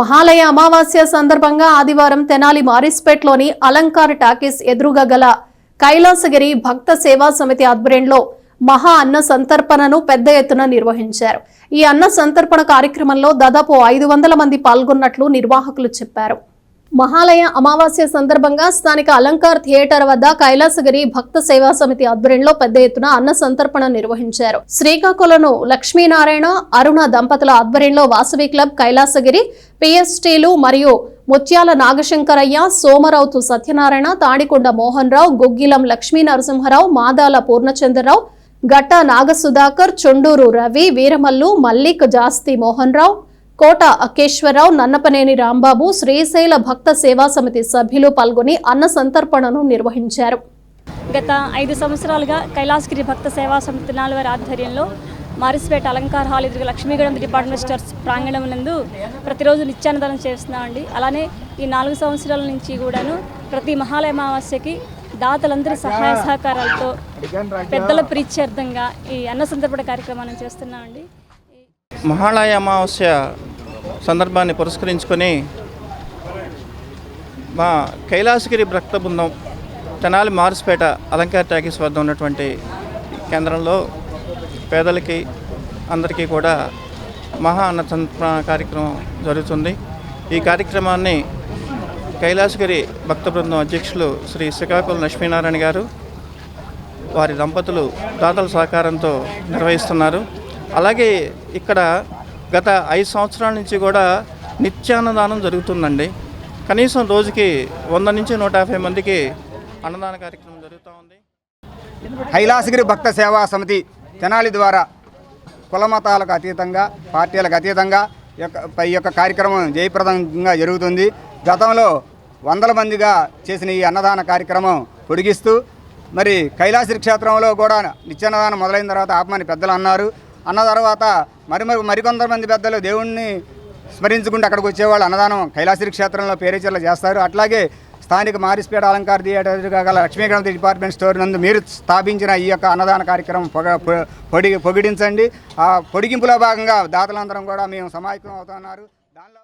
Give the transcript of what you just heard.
మహాలయ అమావాస్య సందర్భంగా ఆదివారం తెనాలి మారిస్పేట్లోని అలంకార్ టాకీస్ ఎదురుగా గల కైలాసగిరి భక్త సేవా సమితి ఆధ్వర్యంలో మహా అన్న సంతర్పణను పెద్ద ఎత్తున నిర్వహించారు. ఈ అన్న సంతర్పణ కార్యక్రమంలో దాదాపు ఐదు వందల మంది పాల్గొన్నట్లు నిర్వాహకులు చెప్పారు. మహాలయ అమావాస్య సందర్భంగా స్థానిక అలంకార్ థియేటర్ వద్ద కైలాసగిరి భక్త సేవా సమితి ఆధ్వర్యంలో పెద్ద ఎత్తున అన్న సంతర్పణ నిర్వహించారు. శ్రీకాకుళను లక్ష్మీనారాయణ అరుణ దంపతుల ఆధ్వర్యంలో వాసవి క్లబ్ కైలాసగిరి పిఎస్టీలు మరియు ముత్యాల నాగశంకరయ్య సోమరావుతు సత్యనారాయణ తాడికొండ మోహన్ రావు గుగ్గిలం లక్ష్మీ నరసింహరావు మాదాల పూర్ణచంద్రరావు గట్ట నాగసుధాకర్ చొండూరు రవి వీరమల్లు మల్లిక్ జాస్తి మోహన్ రావు కోట అకేశ్వరరావు నన్నపనేని రాంబాబు శ్రీశైల భక్త సేవా సమితి సభ్యులు పాల్గొని అన్న సంతర్పణను నిర్వహించారు. గత ఐదు సంవత్సరాలుగా కైలాసగిరి భక్త సేవా సమితి నాలుగు ఆధ్వర్యంలో మారిస్పేట అలంకార హాల్ ఎదురుగా లక్ష్మీగూడెం డిపార్ట్మెంట్ స్టోర్స్ ప్రాంగణం నందు ప్రతిరోజు నిత్యాన్నదానం చేస్తున్నామండి. అలానే ఈ నాలుగు సంవత్సరాల నుంచి కూడాను ప్రతి మహాలయ అమావాస్యకి దాతలందరి సహాయ సహకారాలతో పెద్దల ప్రీత్యర్థంగా ఈ అన్న సంతర్పణ కార్యక్రమాన్ని చేస్తున్నామండి. మహాళయ అమావాస్య సందర్భాన్ని పురస్కరించుకొని మా కైలాసగిరి భక్త బృందం తెనాలి మార్స్పేట అలంకార ట్యాకీస్ వద్ద ఉన్నటువంటి కేంద్రంలో పేదలకి అందరికీ కూడా మహా అన్నసంతర్పణ కార్యక్రమం జరుగుతుంది. ఈ కార్యక్రమాన్ని కైలాసగిరి భక్త బృందం అధ్యక్షులు శ్రీ శ్రీకాకుళం లక్ష్మీనారాయణ గారు వారి దంపతులు దాతల సహకారంతో నిర్వహిస్తున్నారు. అలాగే ఇక్కడ గత ఐదు సంవత్సరాల నుంచి కూడా నిత్యాన్నదానం జరుగుతుందండి. కనీసం రోజుకి వంద నుంచి నూట యాభై మందికి అన్నదాన కార్యక్రమం జరుగుతూ ఉంది. కైలాసగిరి భక్త సేవా సమితి తెనాలి ద్వారా కులమతాలకు అతీతంగా పార్టీలకు అతీతంగా ఈ యొక్క ఈ యొక్క కార్యక్రమం జయప్రదంగా జరుగుతుంది. గతంలో వందల మందిగా చేసిన ఈ అన్నదాన కార్యక్రమం పొడిగిస్తూ మరి కైలాసగిరి క్షేత్రంలో కూడా నిత్యాన్నదానం మొదలైన తర్వాత ఆపమని పెద్దలు అన్నారు. అన్న తర్వాత మరి మరి మరికొందరు మంది పెద్దలు దేవుణ్ణి స్మరించుకుంటూ అక్కడికి వచ్చేవాళ్ళు అన్నదానం కైలాసిరి క్షేత్రంలో పేరేచర్లు చేస్తారు. అట్లాగే స్థానిక మారిస్పేట అలంకార థియేటర్ గల లక్ష్మీకాంత్ డిపార్ట్మెంట్ స్టోర్ నందు మీరు స్థాపించిన ఈ యొక్క అన్నదాన కార్యక్రమం పొగ పొడి పొగిడించండి. ఆ పొడిగింపులో భాగంగా దాతలందరం కూడా మేము సమాయకం అవుతున్నారు దానిలో